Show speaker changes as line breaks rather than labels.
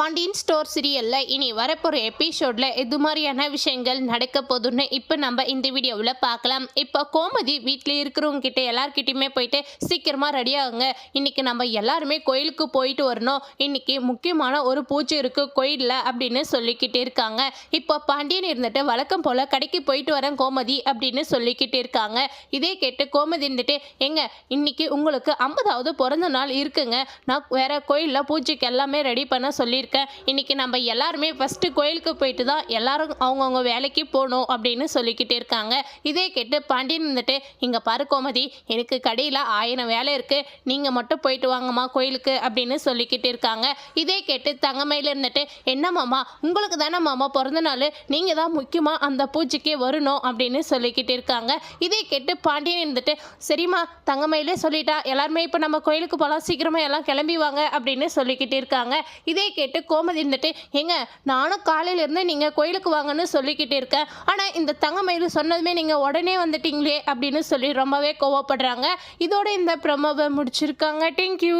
Pandian store சீரியலில் இனி வரப்போகிற எபிசோடில் எது மாதிரியான விஷயங்கள் நடக்க போகுதுன்னு இப்போ நம்ம இந்த வீடியோவில் பார்க்கலாம். இப்போ கோமதி வீட்டில் இருக்கிறவங்க கிட்ட போயிட்டு சீக்கிரமாக ரெடி ஆகுங்க. நம்ம எல்லாருமே கோயிலுக்கு போயிட்டு வரணும். இன்னைக்கு முக்கியமான ஒரு பூஜை இருக்குது கோயிலில் அப்படின்னு சொல்லிக்கிட்டு இருக்காங்க. இப்போ பாண்டியன் இருந்துட்டு வழக்கம் போல் கடைக்கு போயிட்டு வரேன் கோமதி அப்படின்னு சொல்லிக்கிட்டு இருக்காங்க. இதே கேட்டு கோமதி இருந்துட்டு எங்க இன்னைக்கு உங்களுக்கு ஐம்பதாவது பிறந்த நாள் இருக்குங்க. நான் வேற கோயிலில் பூஜைக்கு எல்லாமே ரெடி பண்ண சொல்லியிருக்கேன். இன்னைக்கு நம்ம எல்லாருமே ஃபஸ்ட்டு கோயிலுக்கு போயிட்டு தான் எல்லாரும் அவங்கவுங்க வேலைக்கு போகணும் அப்படின்னு சொல்லிக்கிட்டு இருக்காங்க. இதே கேட்டு பாண்டியன் இருந்துட்டு இங்கே பாரு கோமதி எனக்கு கடையில் ஆயிரம் வேலை இருக்குது நீங்கள் மட்டும் போயிட்டு வாங்கம்மா கோயிலுக்கு அப்படின்னு சொல்லிக்கிட்டு இருக்காங்க. இதே கேட்டு தங்கமையில் இருந்துட்டு என்ன மாமா உங்களுக்கு தானே மாமா பிறந்த நாள்? நீங்கள் தான் முக்கியமாக அந்த பூஜைக்கே வரணும் அப்படின்னு சொல்லிக்கிட்டு இருக்காங்க. இதே கேட்டு பாண்டியன் இருந்துட்டு சரிம்மா தங்கமையிலே சொல்லிட்டா எல்லாருமே இப்போ நம்ம கோயிலுக்கு போகலாம் சீக்கிரமாக எல்லாம் கிளம்பி வாங்க அப்படின்னு சொல்லிக்கிட்டு இருக்காங்க. இதே கேட்டு கோமதி இருந்துட்டு ஏங்க நானும் காலையிலேருந்து நீங்கள் கோயிலுக்கு வாங்கன்னு சொல்லிக்கிட்டு இருக்கேன். ஆனால் இந்த தங்கமயில் சொன்னதுமே நீங்கள் உடனே வந்துட்டீங்களே அப்படின்னு சொல்லி ரொம்பவே கோவப்படுறாங்க. இதோட இந்த ப்ரமோவை முடிச்சிருக்காங்க. தேங்க்யூ